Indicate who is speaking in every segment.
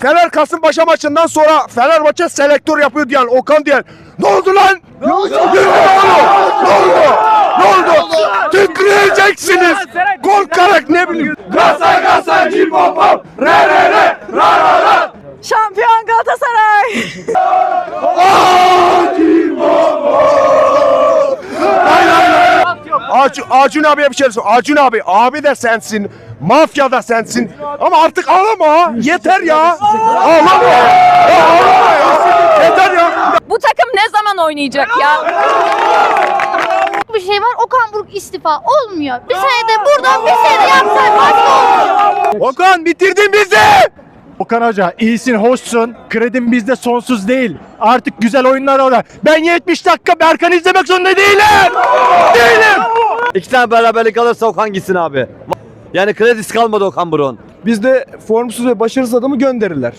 Speaker 1: Fener Kasımpaşa maçından sonra Fenerbahçe selektör yapıyor diyen Okan diyen ne oldu lan? Ne oldu? Ne oldu? Ne oldu? Titriyeceksiniz. Gol karak ne bileyim. Gasa gasa cim bom bom. Re re re. Ra ra ra.
Speaker 2: Şampiyon Galatasaray.
Speaker 1: Acun, Acun abiye bir şey söyle. Acun abi, abi de sensin. Mafya da sensin. Ama artık ağlama. Yeter ya. Ağlama. Ya ağlama ya. Yeter ya.
Speaker 2: Bu takım ne zaman oynayacak ya?
Speaker 3: bir şey var. Okan Buruk istifa olmuyor. Bir sene de burada bir sene de yapsak başka olmuyor.
Speaker 1: Okan bitirdin bizi.
Speaker 4: Okan Hoca iyisin, hoşsun. Kredin bizde sonsuz değil. Artık güzel oyunlar orada. Ben 70 dakika Berkan'ı izlemek zorunda değilim. Değilim.
Speaker 5: İki tane beraberlik alırsa Okan gitsin abi. Yani kredisi kalmadı Okan Buruk'un.
Speaker 6: Bizde formsuz ve başarısız adamı gönderirler.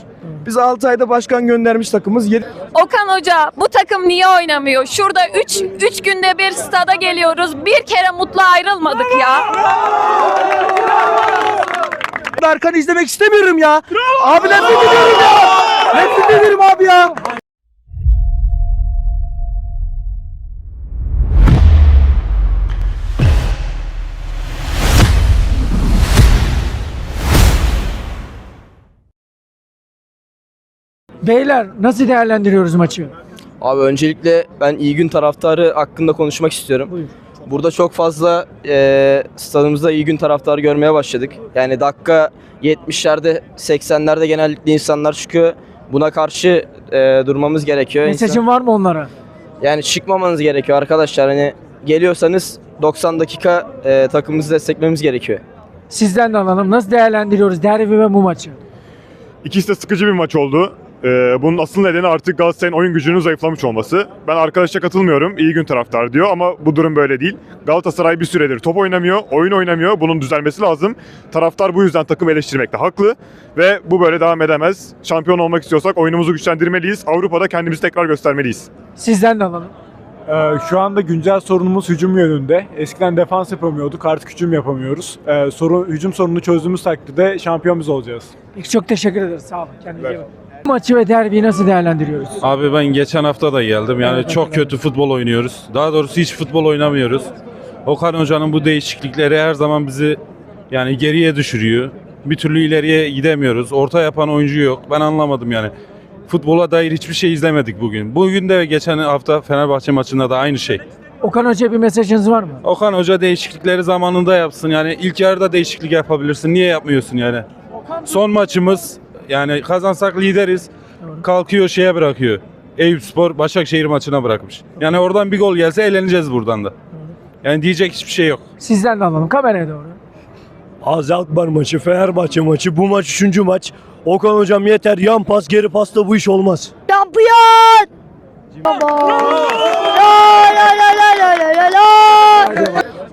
Speaker 6: Biz 6 ayda başkan göndermiş takımız.
Speaker 2: Okan Hoca bu takım niye oynamıyor? Şurada 3 3 günde bir stada geliyoruz. Bir kere mutlu ayrılmadık ya.
Speaker 4: Berkan'ı izlemek istemiyorum ya. Abi nefret ediyorum ya. Nefret ederim abi ya.
Speaker 7: Beyler nasıl değerlendiriyoruz maçı?
Speaker 8: Abi öncelikle ben iyi gün taraftarı hakkında konuşmak istiyorum.
Speaker 7: Buyur.
Speaker 8: Burada çok fazla e, stadımızda iyi gün taraftarı görmeye başladık. Yani dakika 70'lerde 80'lerde genellikle insanlar çıkıyor. Buna karşı e, durmamız gerekiyor. İnsan-
Speaker 7: Mesajın var mı onlara?
Speaker 8: yani çıkmamanız gerekiyor arkadaşlar. Hani geliyorsanız 90 dakika e, takımımızı desteklememiz gerekiyor.
Speaker 7: Sizden de alalım. Nasıl değerlendiriyoruz derbi ve bu maçı?
Speaker 9: İkisi de sıkıcı bir maç oldu. Ee, bunun asıl nedeni artık Galatasaray'ın oyun gücünün zayıflamış olması. Ben arkadaşa katılmıyorum. İyi gün taraftar diyor ama bu durum böyle değil. Galatasaray bir süredir top oynamıyor, oyun oynamıyor. Bunun düzelmesi lazım. Taraftar bu yüzden takım eleştirmekte haklı. Ve bu böyle devam edemez. Şampiyon olmak istiyorsak oyunumuzu güçlendirmeliyiz. Avrupa'da kendimizi tekrar göstermeliyiz.
Speaker 7: Sizden de alalım.
Speaker 4: Ee, şu anda güncel sorunumuz hücum yönünde. Eskiden defans yapamıyorduk, artık hücum yapamıyoruz. Ee, sorun, hücum sorununu çözdüğümüz takdirde şampiyon biz olacağız.
Speaker 7: Peki, çok teşekkür ederiz. Sağ olun. Kendinize iyi bakın. Maçı ve derbiyi nasıl değerlendiriyoruz?
Speaker 10: Abi ben geçen hafta da geldim. Yani çok kötü futbol oynuyoruz. Daha doğrusu hiç futbol oynamıyoruz. Okan Hoca'nın bu değişiklikleri her zaman bizi yani geriye düşürüyor. Bir türlü ileriye gidemiyoruz. Orta yapan oyuncu yok. Ben anlamadım yani. Futbola dair hiçbir şey izlemedik bugün. Bugün de ve geçen hafta Fenerbahçe maçında da aynı şey.
Speaker 7: Okan Hoca bir mesajınız var mı?
Speaker 10: Okan Hoca değişiklikleri zamanında yapsın. Yani ilk yarıda değişiklik yapabilirsin. Niye yapmıyorsun yani? Son maçımız yani kazansak lideriz. Kalkıyor şeye bırakıyor. Eyüpspor Başakşehir maçına bırakmış. Yani oradan bir gol gelse eğleneceğiz buradan da. Yani diyecek hiçbir şey yok.
Speaker 7: Sizden de alalım. Kameraya doğru.
Speaker 4: Akbar maçı, Fenerbahçe maçı, bu maç üçüncü maç. Okan hocam yeter, yan pas, geri pasta bu iş olmaz.
Speaker 3: Şampiyon!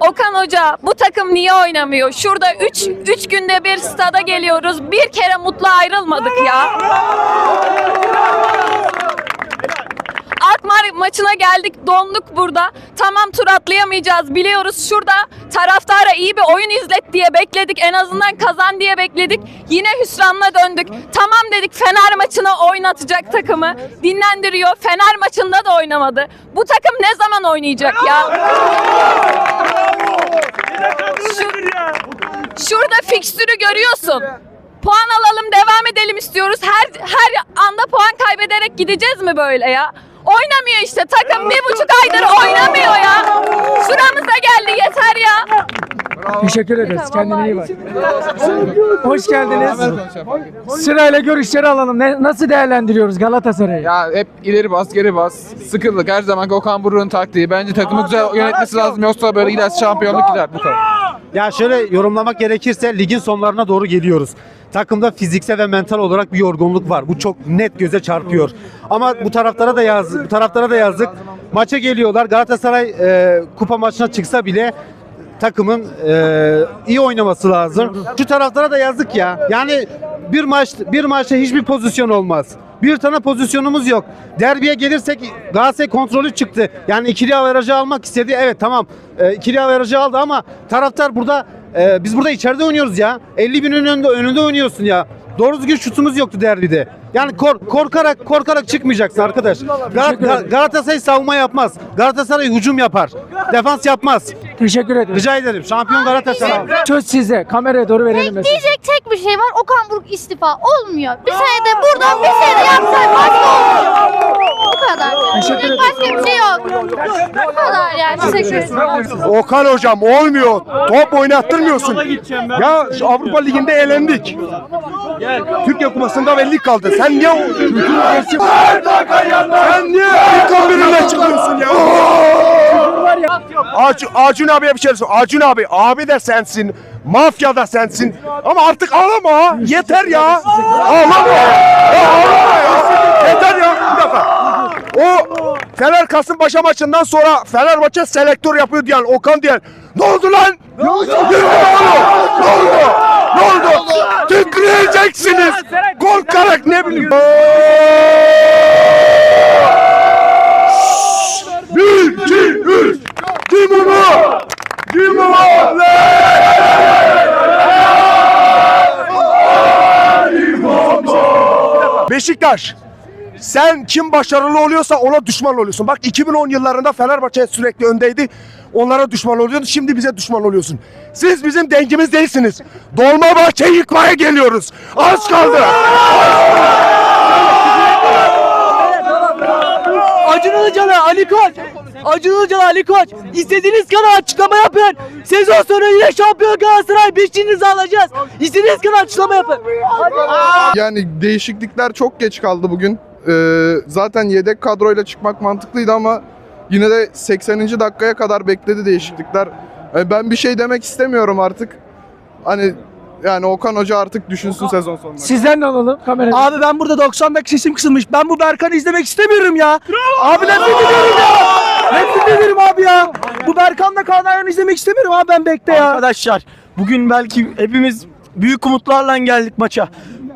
Speaker 2: Okan Hoca bu takım niye oynamıyor? Şurada 3 3 günde bir stada geliyoruz. Bir kere mutlu ayrılmadık ya. Alkmaar maçına geldik donduk burada. Tamam tur atlayamayacağız biliyoruz. Şurada taraftara iyi bir oyun izlet diye bekledik. En azından kazan diye bekledik. Yine hüsranla döndük. Tamam dedik Fener maçına oynatacak takımı. Dinlendiriyor. Fener maçında da oynamadı. Bu takım ne zaman oynayacak ya? Şu- şurada fikstürü görüyorsun. Puan alalım devam edelim istiyoruz. Her her anda puan kaybederek gideceğiz mi böyle ya? Oynamıyor işte takım bir buçuk aydır oynamıyor ya. Şuramıza geldi yeter ya.
Speaker 7: Teşekkür ederiz. Kendine iyi bak. Hoş geldiniz. Sırayla görüşleri alalım. Ne, nasıl değerlendiriyoruz Galatasaray'ı?
Speaker 11: Ya hep ileri bas geri bas. Sıkıldık her zaman Okan Buruk'un taktiği. Bence takımı güzel yönetmesi lazım. Yoksa böyle giderse şampiyonluk gider bu kadar.
Speaker 4: Ya şöyle yorumlamak gerekirse ligin sonlarına doğru geliyoruz. Takımda fiziksel ve mental olarak bir yorgunluk var. Bu çok net göze çarpıyor. Ama bu taraftara da yazdık. Bu taraftara da yazdık. Maça geliyorlar. Galatasaray e, kupa maçına çıksa bile takımın e, iyi oynaması lazım. Şu taraftara da yazdık ya. Yani bir maç bir maçta hiçbir pozisyon olmaz. Bir tane pozisyonumuz yok. Derbiye gelirsek Galatasaray kontrolü çıktı. Yani ikili averajı almak istedi. Evet tamam. E, ikili averajı aldı ama taraftar burada e, biz burada içeride oynuyoruz ya. 50 binin önünde önünde oynuyorsun ya. Doğru düzgün şutumuz yoktu derbide. Yani kor- korkarak korkarak çıkmayacaksın arkadaş. Gal- Gal- Galatasaray savunma yapmaz. Galatasaray hücum yapar. Defans yapmaz.
Speaker 7: Teşekkür ederim.
Speaker 4: Rica ederim. Şampiyon Galatasaray.
Speaker 7: Söz size. Kameraya doğru verelim mesela.
Speaker 3: Diyecek tek bir şey var. Okan Buruk istifa. Olmuyor. Bir senede burada bir senede yapsak başka olmuyor. Bu kadar.
Speaker 7: Teşekkür ederim.
Speaker 3: Başka bir şey yok. Bu kadar yani. Teşekkür ederim.
Speaker 1: Okan hocam olmuyor. Top oynattırmıyorsun. Ya şu Avrupa Ligi'nde elendik. Türkiye Kupası'nda belli kaldı. Sen niye o Sen niye ilk 11'inle çıkıyorsun ya? Acun, Acun abiye bir şey söyle. Acun abi, abi de sensin. Mafya da sensin. Ama artık ağlama. Yeter ya. Ağlama. Ya ağlama ya. Yeter ya. Bir dakika. O Fener Kasımpaşa maçından sonra Fenerbahçe selektör yapıyor diyen Okan diyen ne oldu lan? Ne oldu? Ne oldu? Ne oldu? Ne oldu? Tükreyeceksiniz. Korkarak ne bileyim. Bir, iki, üç. Kim bu? Beşiktaş. Sen kim başarılı oluyorsa ona düşman oluyorsun. Bak 2010 yıllarında Fenerbahçe sürekli öndeydi. Onlara düşman oluyordu. Şimdi bize düşman oluyorsun. Siz bizim dengimiz değilsiniz. Dolmabahçe'yi yıkmaya geliyoruz. Az kaldı.
Speaker 8: Acun Ilıcalı, Ali Koç. Acun Ilıcalı, Ali Koç. İstediğiniz kadar açıklama yapın. Sezon sonu yine şampiyon Galatasaray 5. alacağız. İstediğiniz kadar açıklama yapın.
Speaker 12: Yani değişiklikler çok geç kaldı bugün. Ee, zaten yedek kadroyla çıkmak mantıklıydı ama yine de 80. dakikaya kadar bekledi değişiklikler. Ee, ben bir şey demek istemiyorum artık. Hani yani Okan Hoca artık düşünsün sezon sonunda.
Speaker 7: Sizden de alalım. Kameraya.
Speaker 8: Abi ben burada 95 sesim kısılmış. Ben bu Berkan'ı izlemek istemiyorum ya. Abi nefret ediyorum ya. Nefret ediyorum abi ya. Bu Berkan'la Kaan Ayhan'ı izlemek istemiyorum abi ben bekle ya. Arkadaşlar bugün belki hepimiz büyük umutlarla geldik maça.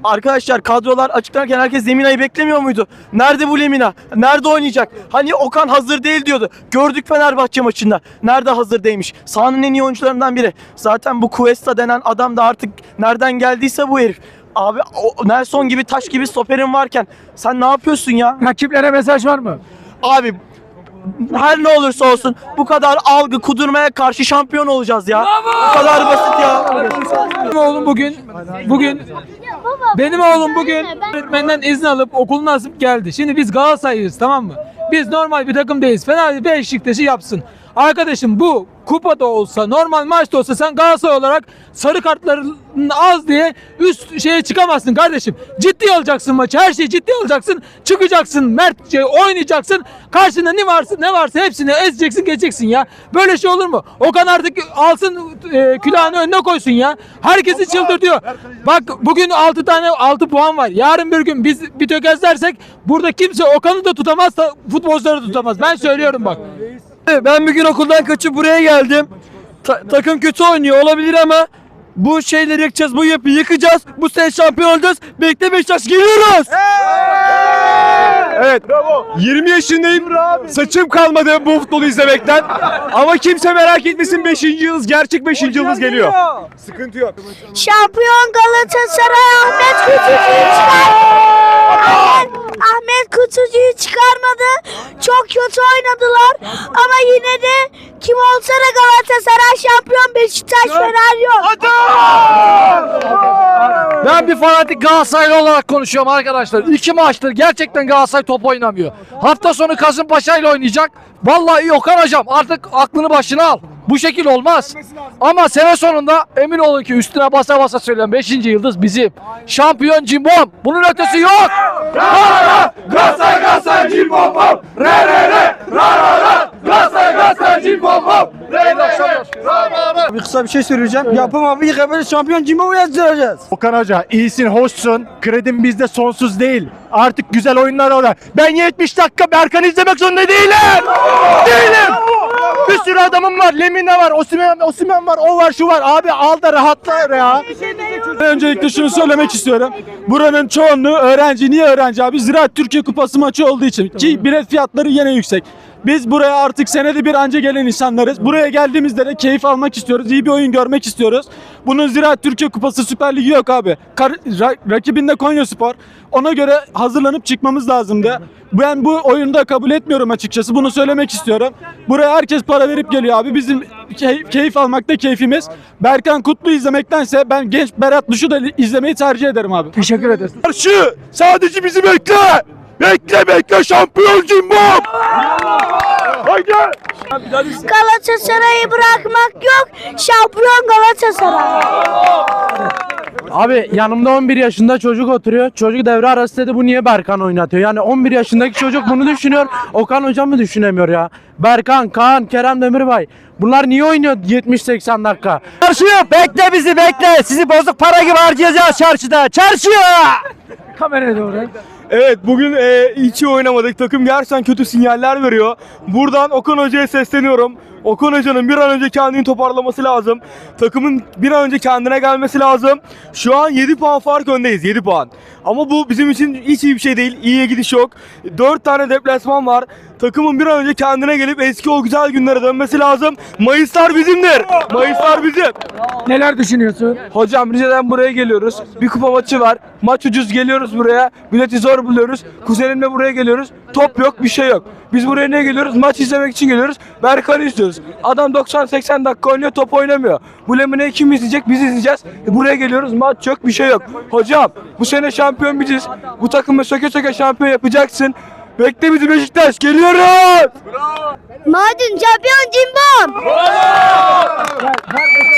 Speaker 8: Arkadaşlar kadrolar açıklanırken herkes Lemina'yı beklemiyor muydu? Nerede bu Lemina? Nerede oynayacak? Hani Okan hazır değil diyordu. Gördük Fenerbahçe maçında. Nerede hazır değilmiş? Sahanın en iyi oyuncularından biri. Zaten bu Cuesta denen adam da artık nereden geldiyse bu herif. Abi o Nelson gibi taş gibi stoperin varken sen ne yapıyorsun ya?
Speaker 7: Rakiplere mesaj var mı?
Speaker 8: Abi her ne olursa olsun bu kadar algı kudurmaya karşı şampiyon olacağız ya. Bu kadar basit ya.
Speaker 7: Benim oğlum bugün bugün benim oğlum bugün öğretmenden izin alıp okulunu asıp geldi. Şimdi biz Galatasaraylıyız tamam mı? Biz normal bir takım değiliz. Fener Beşiktaş'ı yapsın. Arkadaşım bu kupada olsa, normal maçta olsa sen Galatasaray olarak sarı kartların az diye üst şeye çıkamazsın kardeşim. Ciddi alacaksın maçı. Her şeyi ciddi alacaksın. Çıkacaksın. Mertçe oynayacaksın. Karşında ne varsa ne varsa hepsini ezeceksin, geçeceksin ya. Böyle şey olur mu? Okan artık alsın e, külahını önüne koysun ya. Herkesi çıldırtıyor. Bak bugün 6 tane 6 puan var. Yarın bir gün biz bir tökezlersek burada kimse Okan'ı da tutamaz, ta- futbolcuları da tutamaz. Ben söylüyorum bak.
Speaker 8: Ben bir gün okuldan kaçıp buraya geldim. Ta- takım kötü oynuyor olabilir ama bu şeyleri yıkacağız, bu yapıyı yıkacağız. Bu sene şampiyon olacağız. Bekle Beşiktaş geliyoruz.
Speaker 1: Evet. 20 yaşındayım. Saçım kalmadı bu futbolu izlemekten. Ama kimse merak etmesin 5. yıldız gerçek 5. yıldız geliyor. Sıkıntı yok.
Speaker 3: Şampiyon Galatasaray Ahmet Kutucu'yu çıkar. Ahmet, Ahmet Kutucu'yu çıkarmadı. Çok kötü oynadılar. Ama yine de kim olsa da Galatasaray şampiyon Beşiktaş Fener yok.
Speaker 8: Ben bir fanatik Galatasaraylı olarak konuşuyorum arkadaşlar. İki maçtır gerçekten Galatasaray top oynamıyor. Hafta sonu Kasımpaşa ile oynayacak. Vallahi Okan hocam artık aklını başına al. Bu şekil olmaz. Ama sene sonunda emin olun ki üstüne basa basa söylüyorum 5. yıldız bizim. Şampiyon cimbom. Bunun ötesi yok.
Speaker 1: Galatasaray Galatasaray cim bom bom. Re re re. Ra ra ra. Galatasaray Galatasaray cim bom bom. Re re re.
Speaker 8: Bir kısa bir şey söyleyeceğim. Yapım abi yıkamayı şampiyon cimbom yazdıracağız.
Speaker 4: Okan Hoca iyisin, hoşsun. Kredin bizde sonsuz değil. Artık güzel oyunlar orada. Ben 70 dakika Berkan izlemek zorunda değilim. değilim. Bir sürü adamım var. Lemina var, Osimhen, Osimhen var, o var, şu var. Abi al da rahatla ya.
Speaker 8: Öncelikle şunu söylemek istiyorum. Buranın çoğunluğu öğrenci. Niye öğrenci abi? Ziraat Türkiye Kupası maçı olduğu için. Ki bilet fiyatları yine yüksek.
Speaker 13: Biz buraya artık senede bir anca gelen insanlarız. Buraya geldiğimizde de keyif almak istiyoruz. iyi bir oyun görmek istiyoruz. Bunun Ziraat Türkiye Kupası Süper Ligi yok abi. Kar- ra- rakibinde Konya Spor. Ona göre hazırlanıp çıkmamız lazımdı. Ben bu oyunu kabul etmiyorum açıkçası. Bunu söylemek istiyorum. Buraya herkes para verip geliyor abi. Bizim key- keyif almakta keyfimiz. Berkan Kutlu izlemektense ben genç Berat Duş'u da izlemeyi tercih ederim abi. Teşekkür ederiz.
Speaker 14: Karşı sadece bizi bekle. Bekle bekle şampiyon cimbom. Haydi.
Speaker 3: Galatasaray'ı bırakmak yok. Şampiyon Galatasaray.
Speaker 13: Abi yanımda 11 yaşında çocuk oturuyor. Çocuk devre arası dedi bu niye Berkan oynatıyor? Yani 11 yaşındaki çocuk bunu düşünüyor. Okan hocam mı düşünemiyor ya? Berkan, Kaan, Kerem Demirbay. Bunlar niye oynuyor 70-80 dakika? Çarşıya bekle bizi bekle. Sizi bozuk para gibi harcayacağız çarşıda. Çarşıya! Kameraya doğru.
Speaker 6: Evet bugün e, hiç iyi oynamadık. Takım gerçekten kötü sinyaller veriyor. Buradan Okan Hoca'ya sesleniyorum. Okan Hoca'nın bir an önce kendini toparlaması lazım. Takımın bir an önce kendine gelmesi lazım. Şu an 7 puan fark öndeyiz. 7 puan. Ama bu bizim için hiç iyi bir şey değil. İyiye gidiş yok. 4 tane deplasman var. Takımın bir an önce kendine gelip eski o güzel günlere dönmesi lazım. Mayıslar bizimdir. Mayıslar bizim.
Speaker 13: Neler düşünüyorsun?
Speaker 6: Hocam Rize'den buraya geliyoruz. Bir kupa maçı var. Maç ucuz geliyoruz buraya. Bileti zor buluyoruz. Kuzenimle buraya geliyoruz. Top yok bir şey yok. Biz buraya ne geliyoruz? Maç izlemek için geliyoruz. Berkan'ı istiyoruz. Adam 90-80 dakika oynuyor top oynamıyor. Bu Lemine'yi kim izleyecek? Biz izleyeceğiz. E buraya geliyoruz maç yok bir şey yok. Hocam bu sene şampiyon biziz. Bu takımı söke söke şampiyon yapacaksın. Bekle bizi Beşiktaş geliyoruz.
Speaker 3: Madin şampiyon cimbom.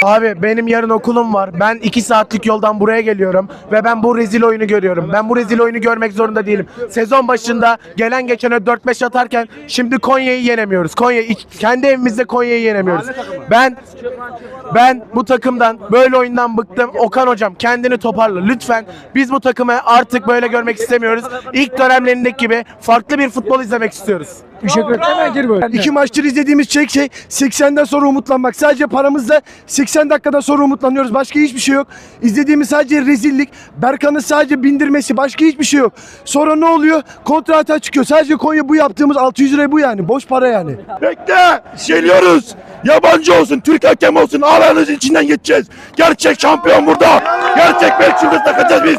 Speaker 13: Abi benim yarın okulum var. Ben 2 saatlik yoldan buraya geliyorum ve ben bu rezil oyunu görüyorum. Ben bu rezil oyunu görmek zorunda değilim. Sezon başında gelen geçene 4-5 atarken şimdi Konya'yı yenemiyoruz. Konya iç- kendi evimizde Konya'yı yenemiyoruz. Ben ben bu takımdan böyle oyundan bıktım. Okan hocam kendini toparla lütfen. Biz bu takımı artık böyle görmek istemiyoruz. İlk dönemlerindeki gibi farklı bir futbol izlemek istiyoruz.
Speaker 15: Teşekkür ederim. Hemen gir böyle.
Speaker 13: İki maçtır izlediğimiz tek şey 80'den sonra umutlanmak. Sadece paramızla 80 dakikadan sonra umutlanıyoruz. Başka hiçbir şey yok. İzlediğimiz sadece rezillik. Berkan'ın sadece bindirmesi. Başka hiçbir şey yok. Sonra ne oluyor? Kontra hata çıkıyor. Sadece Konya bu yaptığımız 600 lira bu yani. Boş para yani.
Speaker 14: Bekle. Geliyoruz. Yabancı olsun, Türk hakem olsun. Aranızın içinden geçeceğiz. Gerçek şampiyon burada. Gerçek yıldız takacağız biz.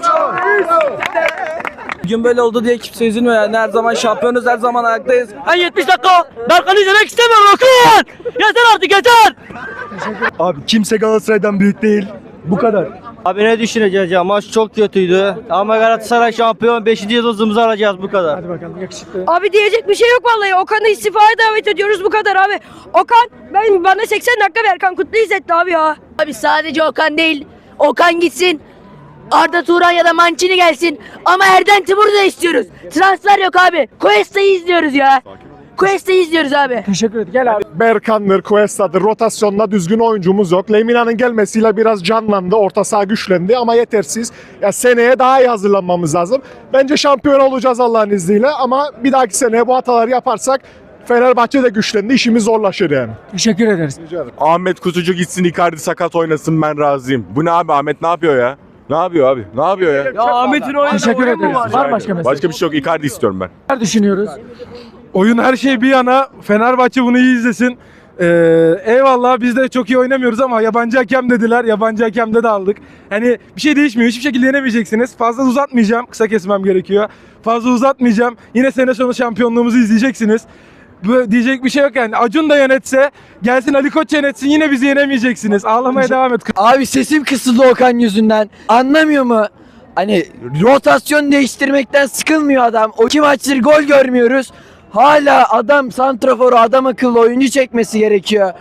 Speaker 13: Bugün böyle oldu diye kimse üzülmüyor. Yani her zaman şampiyonuz, her zaman ayaktayız. Ben 70 dakika Berkan'ı izlemek istemiyorum Okan! Yeter artık yeter!
Speaker 6: Abi kimse Galatasaray'dan büyük değil. Bu kadar.
Speaker 13: Abi ne düşüneceğiz ya? Maç çok kötüydü. Ama Galatasaray şampiyon 5. yıldızımızı alacağız bu kadar.
Speaker 15: Hadi bakalım yakışıklı.
Speaker 3: Abi diyecek bir şey yok vallahi. Okan'ı istifaya davet ediyoruz bu kadar abi. Okan ben bana 80 dakika Berkan Kutlu izletti abi ya. Abi sadece Okan değil. Okan gitsin. Arda Turan ya da Mancini gelsin. Ama Erden Timur'u da istiyoruz. Transfer yok abi. Cuesta'yı izliyoruz ya. Cuesta'yı izliyoruz abi.
Speaker 15: Teşekkür ederim. Gel abi.
Speaker 14: Berkan'dır, Cuesta'dır. Rotasyonda düzgün oyuncumuz yok. Lemina'nın gelmesiyle biraz canlandı. Orta saha güçlendi ama yetersiz. Ya seneye daha iyi hazırlanmamız lazım. Bence şampiyon olacağız Allah'ın izniyle ama bir dahaki seneye bu hataları yaparsak Fenerbahçe de güçlendi. işimiz zorlaşır yani.
Speaker 15: Teşekkür ederiz.
Speaker 16: Ahmet Kutucu gitsin Icardi sakat oynasın ben razıyım. Bu ne abi Ahmet ne yapıyor ya? Ne yapıyor abi? Ne yapıyor ya?
Speaker 13: Ya Ahmet'in oyunu
Speaker 15: Teşekkür ederiz. Var başka mesaj?
Speaker 16: Başka bir şey yok. Icardi istiyorum ben.
Speaker 15: Neler düşünüyoruz?
Speaker 6: Oyun her şey bir yana. Fenerbahçe bunu iyi izlesin. Ee, eyvallah biz de çok iyi oynamıyoruz ama yabancı hakem dediler. Yabancı hakemde de aldık. Hani bir şey değişmiyor. Hiçbir şekilde yenemeyeceksiniz. Fazla uzatmayacağım. Kısa kesmem gerekiyor. Fazla uzatmayacağım. Yine sene sonu şampiyonluğumuzu izleyeceksiniz. Bu diyecek bir şey yok yani. Acun da yönetse, gelsin Ali Koç yönetsin yine bizi yenemeyeceksiniz. Ağlamaya devam et.
Speaker 13: Abi sesim kısıldı Okan yüzünden. Anlamıyor mu? Hani rotasyon değiştirmekten sıkılmıyor adam. O iki maçtır gol görmüyoruz. Hala adam santraforu adam akıllı oyuncu çekmesi gerekiyor.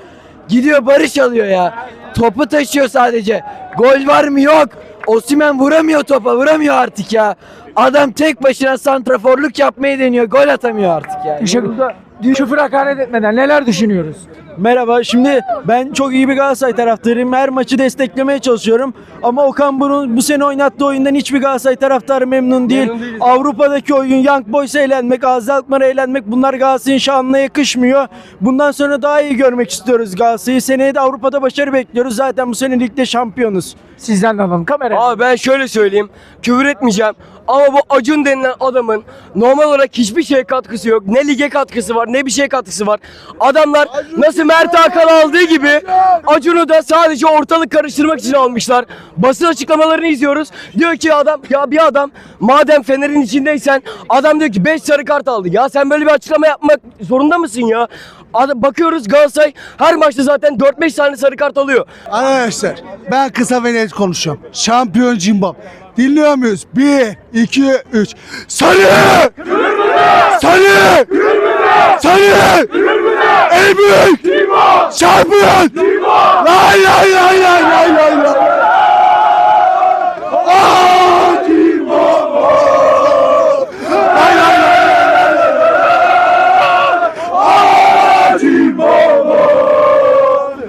Speaker 13: Gidiyor barış alıyor ya. Topu taşıyor sadece. Gol var mı yok. Osimen vuramıyor topa vuramıyor artık ya. Adam tek başına santraforluk yapmayı deniyor. Gol atamıyor artık ya.
Speaker 15: Teşekkür Küfür hakaret etmeden neler düşünüyoruz?
Speaker 13: Merhaba. Şimdi ben çok iyi bir Galatasaray taraftarıyım. Her maçı desteklemeye çalışıyorum. Ama Okan Buruk'un bu sene oynattığı oyundan hiçbir Galatasaray taraftarı memnun değil. Avrupa'daki oyun Young Boys'a eğlenmek, Azi Alkmaar'a eğlenmek bunlar Galatasaray'ın şanına yakışmıyor. Bundan sonra daha iyi görmek istiyoruz Galatasaray'ı. Seneye de Avrupa'da başarı bekliyoruz. Zaten bu sene ligde şampiyonuz.
Speaker 15: Sizden de alalım kameraya.
Speaker 13: Abi ben şöyle söyleyeyim. Küfür etmeyeceğim. Ama bu Acun denilen adamın normal olarak hiçbir şeye katkısı yok. Ne lige katkısı var ne bir şey katkısı var. Adamlar nasıl Mert Hakan aldığı gibi Acun'u da sadece ortalık karıştırmak için almışlar. Basın açıklamalarını izliyoruz. Diyor ki adam ya bir adam madem Fener'in içindeysen adam diyor ki 5 sarı kart aldı. Ya sen böyle bir açıklama yapmak zorunda mısın ya? Ad- Bakıyoruz Galatasaray her maçta zaten 4-5 tane sarı kart alıyor.
Speaker 14: Arkadaşlar ben kısa ve net konuşuyorum. Şampiyon cimbom. Dinliyor muyuz? 1, 2, 3. Sarı! Sarı! Sarı! En büyük! Şampiyon! Lay lay lay lay lay lay lay!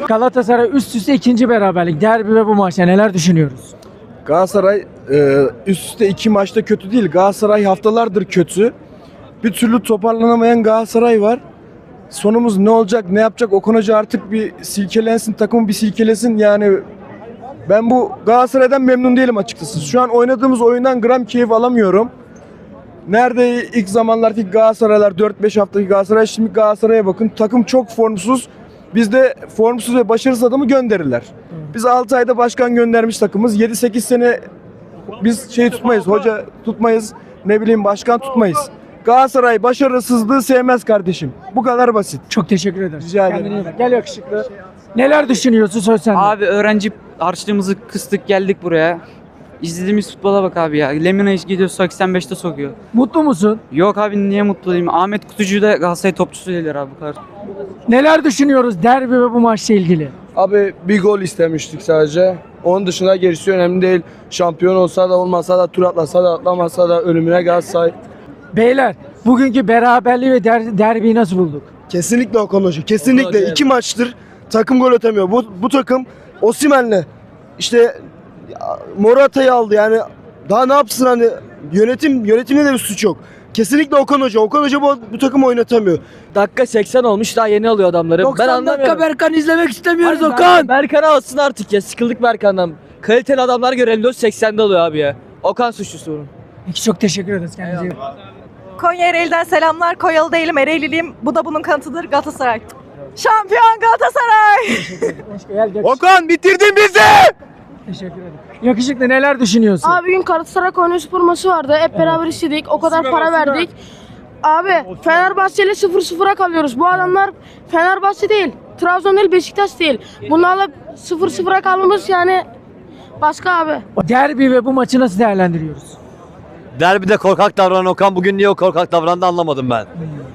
Speaker 15: Galatasaray üst üste ikinci beraberlik. Derbi ve bu maçta neler düşünüyoruz?
Speaker 6: Galatasaray e, üst üste iki maçta kötü değil. Galatasaray haftalardır kötü. Bir türlü toparlanamayan Galatasaray var. Sonumuz ne olacak, ne yapacak? Okan Hoca artık bir silkelensin, takımı bir silkelesin. Yani ben bu Galatasaray'dan memnun değilim açıkçası. Şu an oynadığımız oyundan gram keyif alamıyorum. Nerede ilk zamanlardaki Galatasaraylar 4-5 haftaki Galatasaray şimdi Galatasaray'a bakın. Takım çok formsuz. Bizde formsuz ve başarısız adamı gönderirler. Biz 6 ayda başkan göndermiş takımız. 7-8 sene biz şey tutmayız, hoca tutmayız, ne bileyim başkan tutmayız. Galatasaray başarısızlığı sevmez kardeşim. Bu kadar basit.
Speaker 15: Çok teşekkür ederiz.
Speaker 6: Rica
Speaker 15: Kendine
Speaker 6: ederim.
Speaker 15: iyi bak. Gel yakışıklı. Neler düşünüyorsun söz sende.
Speaker 17: Abi öğrenci harçlığımızı kıstık geldik buraya. İzlediğimiz futbola bak abi ya. Lemina hiç gidiyor 85'te sokuyor.
Speaker 15: Mutlu musun?
Speaker 17: Yok abi niye mutlu değilim? Ahmet Kutucu'yu da Galatasaray topçusu dediler abi bu kadar.
Speaker 15: Neler düşünüyoruz derbi ve bu maçla ilgili?
Speaker 6: Abi bir gol istemiştik sadece. Onun dışında gerisi önemli değil. Şampiyon olsa da olmasa da tur atlasa da atlamasa da ölümüne Galatasaray.
Speaker 15: Beyler bugünkü beraberliği ve der, derbiyi nasıl bulduk?
Speaker 6: Kesinlikle Okan Hoca. Kesinlikle. iki maçtır takım gol atamıyor. Bu, bu takım Osimen'le işte Morata'yı aldı yani daha ne yapsın hani yönetim yönetimde de bir suç yok. Kesinlikle Okan Hoca. Okan Hoca bu, bu takımı oynatamıyor.
Speaker 13: Dakika 80 olmuş daha yeni alıyor adamları.
Speaker 15: 90
Speaker 13: ben
Speaker 15: dakika
Speaker 13: anlamıyorum.
Speaker 15: Berkan izlemek istemiyoruz
Speaker 13: Hayır,
Speaker 15: Okan.
Speaker 13: Berkan'ı alsın artık ya. Sıkıldık Berkan'dan. Kaliteli adamlar görelim. 4.80'de alıyor abi ya. Okan suçlusu bunun.
Speaker 15: Peki çok teşekkür ederiz kendinize.
Speaker 18: Konya Ereğli'den selamlar. Konyalı değilim, Ereğliliyim. Bu da bunun kanıtıdır Galatasaray. Şampiyon Galatasaray!
Speaker 14: Okan bitirdin bizi!
Speaker 15: Teşekkür ederim. Yakışıklı neler düşünüyorsun?
Speaker 3: Abi bugün Galatasaray Konyaspor maçı vardı. Hep beraber istedik. O kadar para verdik. Abi Fenerbahçe ile 0-0'a kalıyoruz. Bu adamlar Fenerbahçe değil. Trabzon değil, Beşiktaş değil. Bunlarla 0-0'a kalmamız yani başka abi.
Speaker 15: Derbi ve bu maçı nasıl değerlendiriyoruz?
Speaker 5: Derbide korkak davranan Okan bugün niye o korkak davrandı anlamadım ben.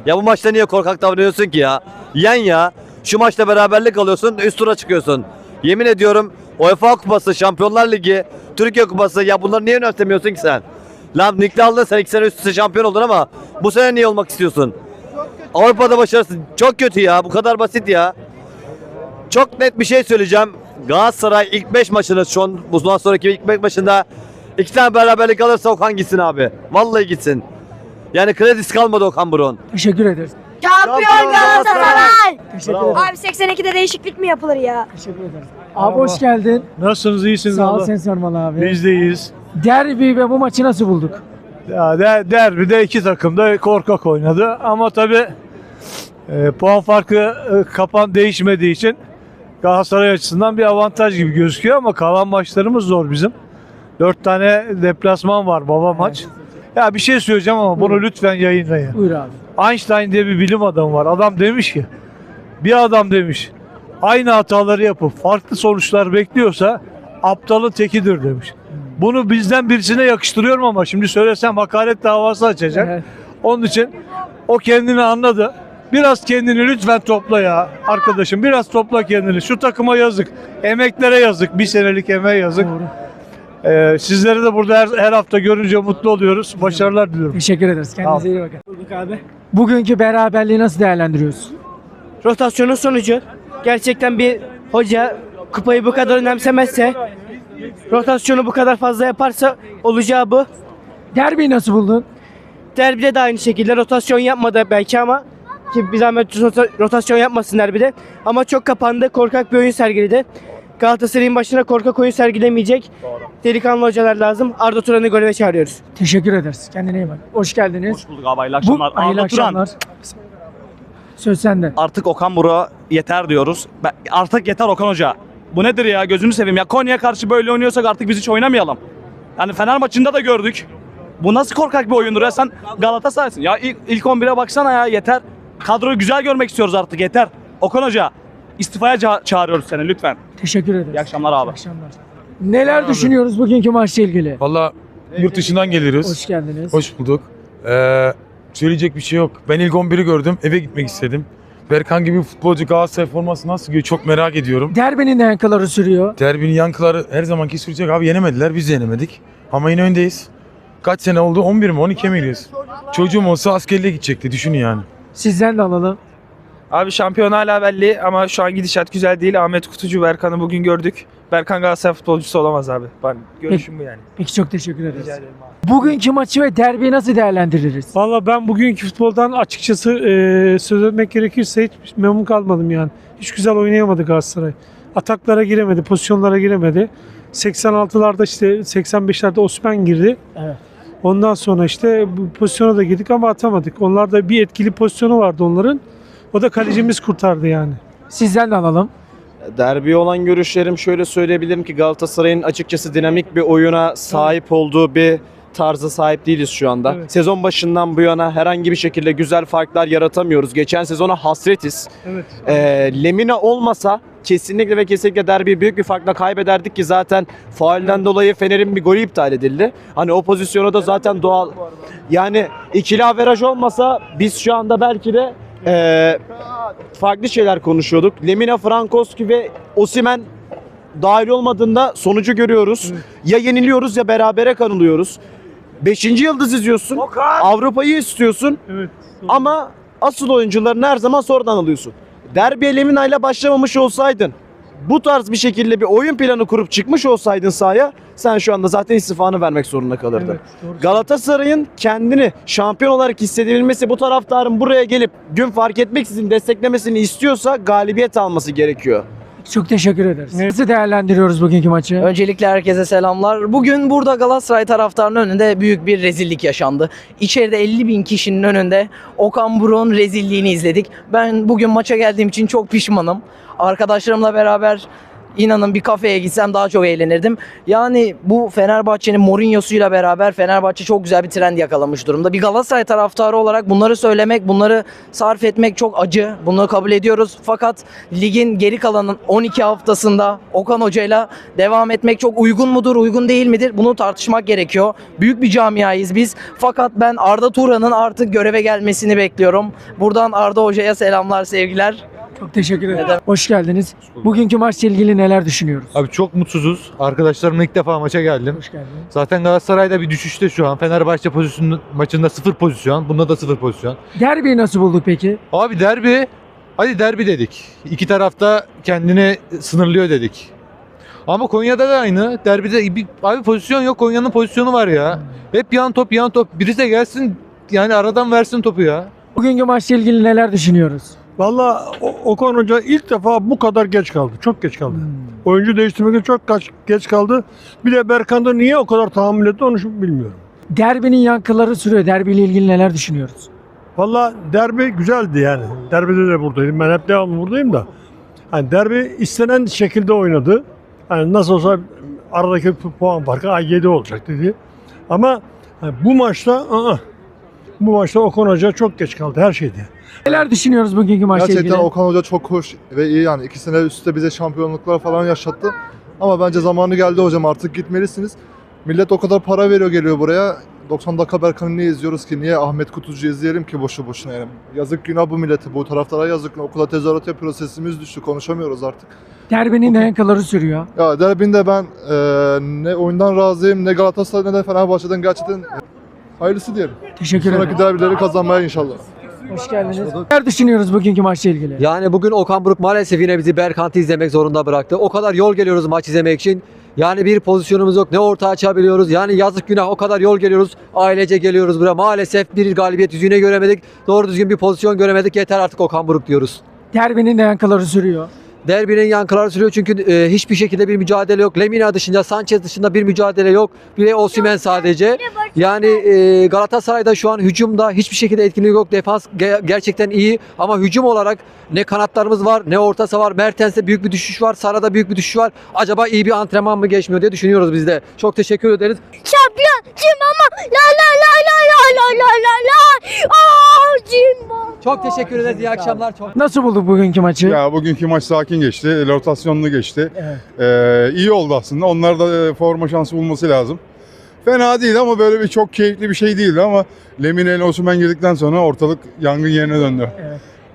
Speaker 5: Ya bu maçta niye korkak davranıyorsun ki ya? Yen ya. Şu maçta beraberlik alıyorsun, üst tura çıkıyorsun. Yemin ediyorum UEFA Kupası, Şampiyonlar Ligi, Türkiye Kupası ya bunları niye önemsemiyorsun ki sen? Lan ligde aldın sen iki sene üst üste şampiyon oldun ama bu sene niye olmak istiyorsun? Avrupa'da başarısız. Çok kötü ya. Bu kadar basit ya. Çok net bir şey söyleyeceğim. Galatasaray ilk 5 maçını şu an bundan sonraki ilk 5 maçında iki tane beraberlik alırsa Okan gitsin abi. Vallahi gitsin. Yani kredisi kalmadı Okan Buruk'un.
Speaker 15: Teşekkür ederiz.
Speaker 3: Şampiyon Galatasaray!
Speaker 15: Teşekkür ederim.
Speaker 3: Abi 82'de değişiklik mi yapılır ya?
Speaker 15: Teşekkür ederiz. Abi hoş geldin.
Speaker 19: Nasılsınız? iyisiniz
Speaker 15: Sağ ol
Speaker 19: abla?
Speaker 15: sen sormalı abi.
Speaker 19: Biz de iyiyiz.
Speaker 15: Derbi ve bu maçı nasıl bulduk?
Speaker 19: Ya der, derbide iki takım da korkak oynadı ama tabii e, puan farkı e, kapan değişmediği için Galatasaray açısından bir avantaj gibi gözüküyor ama kalan maçlarımız zor bizim. Dört tane deplasman var baba maç. Ya bir şey söyleyeceğim ama bunu lütfen yayınlayın.
Speaker 15: Buyur abi.
Speaker 19: Einstein diye bir bilim adamı var. Adam demiş ki bir adam demiş aynı hataları yapıp farklı sonuçlar bekliyorsa aptalın tekidir demiş. Bunu bizden birisine yakıştırıyorum ama şimdi söylesem hakaret davası açacak.
Speaker 15: Evet.
Speaker 19: Onun için o kendini anladı. Biraz kendini lütfen topla ya arkadaşım. Biraz topla kendini. Şu takıma yazık. Emeklere yazık. Bir senelik emeğe yazık. Ee, sizleri de burada her, her hafta görünce mutlu oluyoruz. Başarılar diliyorum.
Speaker 15: Teşekkür ederiz. Kendinize iyi bakın. Bulduk abi. Bugünkü beraberliği nasıl değerlendiriyorsun?
Speaker 20: rotasyonun sonucu gerçekten bir hoca kupayı bu kadar önemsemezse rotasyonu bu kadar fazla yaparsa olacağı bu.
Speaker 15: Derbiyi nasıl buldun?
Speaker 20: Derbide de aynı şekilde rotasyon yapmadı belki ama ki bir zahmet rota- rotasyon yapmasın derbide. Ama çok kapandı, korkak bir oyun sergiledi. Galatasaray'ın başına korkak oyun sergilemeyecek delikanlı hocalar lazım. Arda Turan'ı göreve çağırıyoruz.
Speaker 15: Teşekkür ederiz. Kendine iyi bak. Hoş geldiniz. Hoş
Speaker 21: bulduk abi. Hayırlı akşamlar.
Speaker 15: Bu, hayırlı
Speaker 21: Arda Turan.
Speaker 15: akşamlar. Söz sende.
Speaker 21: Artık Okan Buruk'a yeter diyoruz. Ben- Artık yeter Okan Hoca. Bu nedir ya gözünü seveyim ya. Konya'ya karşı böyle oynuyorsak artık biz hiç oynamayalım. Yani Fener maçında da gördük. Bu nasıl korkak bir oyundur ya sen Galatasaray'sın. Ya ilk, ilk 11'e baksana ya yeter. Kadroyu güzel görmek istiyoruz artık yeter. Okan Hoca istifaya ça- çağırıyoruz seni lütfen.
Speaker 15: Teşekkür ederiz.
Speaker 21: İyi akşamlar abi.
Speaker 15: Neler düşünüyoruz bugünkü maçla ilgili?
Speaker 22: Valla yurt dışından geliyoruz.
Speaker 15: Hoş geldiniz.
Speaker 22: Hoş bulduk. Ee, söyleyecek bir şey yok. Ben ilk 11'i gördüm. Eve gitmek istedim. Berkan gibi futbolcu Galatasaray forması nasıl giyiyor çok merak ediyorum.
Speaker 15: Derbinin de yankıları sürüyor.
Speaker 22: Derbinin yankıları her zamanki sürecek abi yenemediler biz de yenemedik. Ama yine öndeyiz. Kaç sene oldu? 11 mi 12 mi gidiyoruz? Çocuğum olsa askerliğe gidecekti düşünün yani.
Speaker 15: Sizden de alalım.
Speaker 23: Abi şampiyon hala belli ama şu an gidişat güzel değil. Ahmet Kutucu Berkan'ı bugün gördük. Berkan Galatasaray futbolcusu olamaz abi. Ben görüşüm bu yani.
Speaker 15: Peki çok teşekkür ederiz. Bugünkü maçı ve derbiyi nasıl değerlendiririz?
Speaker 19: Valla ben bugünkü futboldan açıkçası e, söz etmek gerekirse hiç memnun kalmadım yani. Hiç güzel oynayamadı Galatasaray. Ataklara giremedi, pozisyonlara giremedi. 86'larda işte 85'lerde Osman girdi.
Speaker 15: Evet.
Speaker 19: Ondan sonra işte bu pozisyona da girdik ama atamadık. Onlarda bir etkili pozisyonu vardı onların. O da kalecimiz kurtardı yani.
Speaker 15: Sizden de alalım.
Speaker 24: Derbi olan görüşlerim şöyle söyleyebilirim ki Galatasaray'ın açıkçası dinamik bir oyuna sahip olduğu bir tarza sahip değiliz şu anda. Sezon başından bu yana herhangi bir şekilde güzel farklar yaratamıyoruz. Geçen sezona hasretiz.
Speaker 19: Evet.
Speaker 24: Ee, Lemina olmasa kesinlikle ve kesinlikle derbiyi büyük bir farkla kaybederdik ki zaten faulden dolayı Fener'in bir golü iptal edildi. Hani o pozisyona da zaten doğal. Yani ikili averaj olmasa biz şu anda belki de ee, farklı şeyler konuşuyorduk. Lemina Frankowski ve Osimen dahil olmadığında sonucu görüyoruz. Ya yeniliyoruz ya berabere kanılıyoruz. Beşinci yıldız izliyorsun. Avrupa'yı istiyorsun. Ama asıl oyuncularını her zaman sonradan alıyorsun. Derbiye Lemina ile başlamamış olsaydın bu tarz bir şekilde bir oyun planı kurup çıkmış olsaydın sahaya sen şu anda zaten istifanı vermek zorunda kalırdın. Galatasaray'ın kendini şampiyon olarak hissedebilmesi bu taraftarın buraya gelip gün fark etmeksizin desteklemesini istiyorsa galibiyet alması gerekiyor.
Speaker 15: Çok teşekkür ederiz. Nasıl değerlendiriyoruz bugünkü maçı?
Speaker 25: Öncelikle herkese selamlar. Bugün burada Galatasaray taraftarının önünde büyük bir rezillik yaşandı. İçeride 50 bin kişinin önünde Okan Buruk'un rezilliğini izledik. Ben bugün maça geldiğim için çok pişmanım. Arkadaşlarımla beraber inanın bir kafeye gitsem daha çok eğlenirdim. Yani bu Fenerbahçe'nin Mourinho'suyla beraber Fenerbahçe çok güzel bir trend yakalamış durumda. Bir Galatasaray taraftarı olarak bunları söylemek, bunları sarf etmek çok acı. Bunu kabul ediyoruz. Fakat ligin geri kalanın 12 haftasında Okan Hoca'yla devam etmek çok uygun mudur, uygun değil midir? Bunu tartışmak gerekiyor. Büyük bir camiayız biz. Fakat ben Arda Turan'ın artık göreve gelmesini bekliyorum. Buradan Arda Hoca'ya selamlar, sevgiler.
Speaker 15: Çok teşekkür ederim. Hoş geldiniz. Bugünkü maçla ilgili neler düşünüyoruz?
Speaker 16: Abi çok mutsuzuz. Arkadaşlarımla ilk defa maça geldim.
Speaker 15: Hoş geldin.
Speaker 16: Zaten Galatasaray'da bir düşüşte şu an. Fenerbahçe pozisyonu maçında sıfır pozisyon. Bunda da sıfır pozisyon.
Speaker 15: Derbiyi nasıl bulduk peki?
Speaker 16: Abi derbi, hadi derbi dedik. İki tarafta kendini sınırlıyor dedik. Ama Konya'da da aynı. Derbide bir, abi pozisyon yok. Konya'nın pozisyonu var ya. Hep yan top yan top. Birisi de gelsin yani aradan versin topu ya.
Speaker 15: Bugünkü maçla ilgili neler düşünüyoruz?
Speaker 1: Valla O- Okan Hoca ilk defa bu kadar geç kaldı. Çok geç kaldı. Oyuncu değiştirmekte çok kaç, geç kaldı. Bir de Berkan'da niye o kadar tahammül etti onu şu- bilmiyorum.
Speaker 15: Derbinin yankıları sürüyor. Derbiyle ilgili neler düşünüyoruz?
Speaker 1: Valla derbi güzeldi yani. Derbide de buradaydım. Ben hep devamlı buradayım da. Hani derbi istenen şekilde oynadı. Hani nasıl olsa aradaki pu- puan farkı ay 7 olacak dedi. Ama hani bu maçta ı-ı. Bu maçta Okan Hoca çok geç kaldı her şeyde.
Speaker 15: Neler düşünüyoruz bugünkü maçla
Speaker 26: Gerçekten
Speaker 15: ilgili?
Speaker 26: Okan Hoca çok hoş ve iyi yani. iki sene üstte bize şampiyonluklar falan yaşattı. Ama bence zamanı geldi hocam artık gitmelisiniz. Millet o kadar para veriyor geliyor buraya. 90 dakika Berkan'ı niye izliyoruz ki? Niye Ahmet Kutucu izleyelim ki boşu boşuna yani? Yazık günah bu millete, bu taraftara yazık günah. Okula tezahürat yapıyoruz, sesimiz düştü, konuşamıyoruz artık.
Speaker 15: Derbinin de yankıları sürüyor.
Speaker 26: Ya derbinde ben e, ne oyundan razıyım, ne Galatasaray ne de Fenerbahçe'den gerçekten hayırlısı diyelim.
Speaker 15: Teşekkür
Speaker 26: Sonraki
Speaker 15: ederim.
Speaker 26: derbileri kazanmaya inşallah.
Speaker 15: Hoş geldiniz. Neler düşünüyoruz bugünkü maçla ilgili?
Speaker 5: Yani bugün Okan Buruk maalesef yine bizi Berkant'ı izlemek zorunda bıraktı. O kadar yol geliyoruz maç izlemek için. Yani bir pozisyonumuz yok. Ne orta açabiliyoruz. Yani yazık günah o kadar yol geliyoruz. Ailece geliyoruz buraya. Maalesef bir galibiyet yüzüğüne göremedik. Doğru düzgün bir pozisyon göremedik. Yeter artık Okan Buruk diyoruz.
Speaker 15: Derbinin de yankıları sürüyor.
Speaker 27: Derbinin yankıları sürüyor çünkü e, hiçbir şekilde bir mücadele yok. Lemina dışında, Sanchez dışında bir mücadele yok. Bir de Osimhen sadece. Yani e, Galatasaray'da şu an hücumda hiçbir şekilde etkinlik yok. Defans ge- gerçekten iyi ama hücum olarak ne kanatlarımız var ne orta saha var. Mertens'te büyük bir düşüş var. Sara'da büyük bir düşüş var. Acaba iyi bir antrenman mı geçmiyor diye düşünüyoruz biz de. Çok teşekkür ederiz.
Speaker 3: Şampiyon Cimbom la la la la la la la la la Aa.
Speaker 27: Çok teşekkür ederiz. İyi akşamlar. Çok
Speaker 15: Nasıl bulduk bugünkü maçı?
Speaker 10: Ya bugünkü maç sakin geçti. Rotasyonlu geçti. Ee, iyi oldu aslında. Onlar da e, forma şansı bulması lazım. Fena değil ama böyle bir çok keyifli bir şey değildi ama Lemine ile Osimhen girdikten sonra ortalık yangın yerine döndü.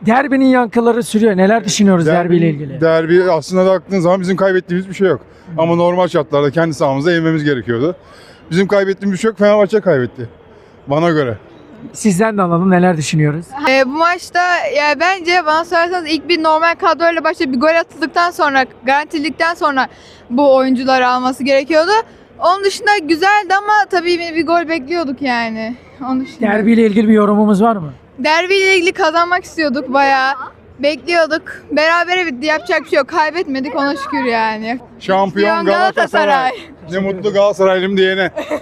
Speaker 15: Derbinin yankıları sürüyor. Neler düşünüyoruz derbiyle ilgili?
Speaker 10: Derbi aslında baktığın zaman bizim kaybettiğimiz bir şey yok. Ama normal şartlarda kendi sahamızda yenmemiz gerekiyordu. Bizim kaybettiğimiz bir şey yok. Fenerbahçe kaybetti. Bana göre.
Speaker 15: Sizden de alalım neler düşünüyoruz?
Speaker 25: Ee, bu maçta ya bence bana sorarsanız ilk bir normal kadroyla başlayıp bir gol atıldıktan sonra garantiledikten sonra bu oyuncuları alması gerekiyordu. Onun dışında güzeldi ama tabii bir, bir gol bekliyorduk yani. Onun dışında.
Speaker 15: Derbiyle ilgili bir yorumumuz var mı?
Speaker 25: Derbiyle ilgili kazanmak istiyorduk bayağı. Bekliyorduk. Berabere bitti. Yapacak bir şey yok. Kaybetmedik ona şükür yani.
Speaker 10: Şampiyon. Galatasaray. Ne mutlu Galatasaraylıyım diyene.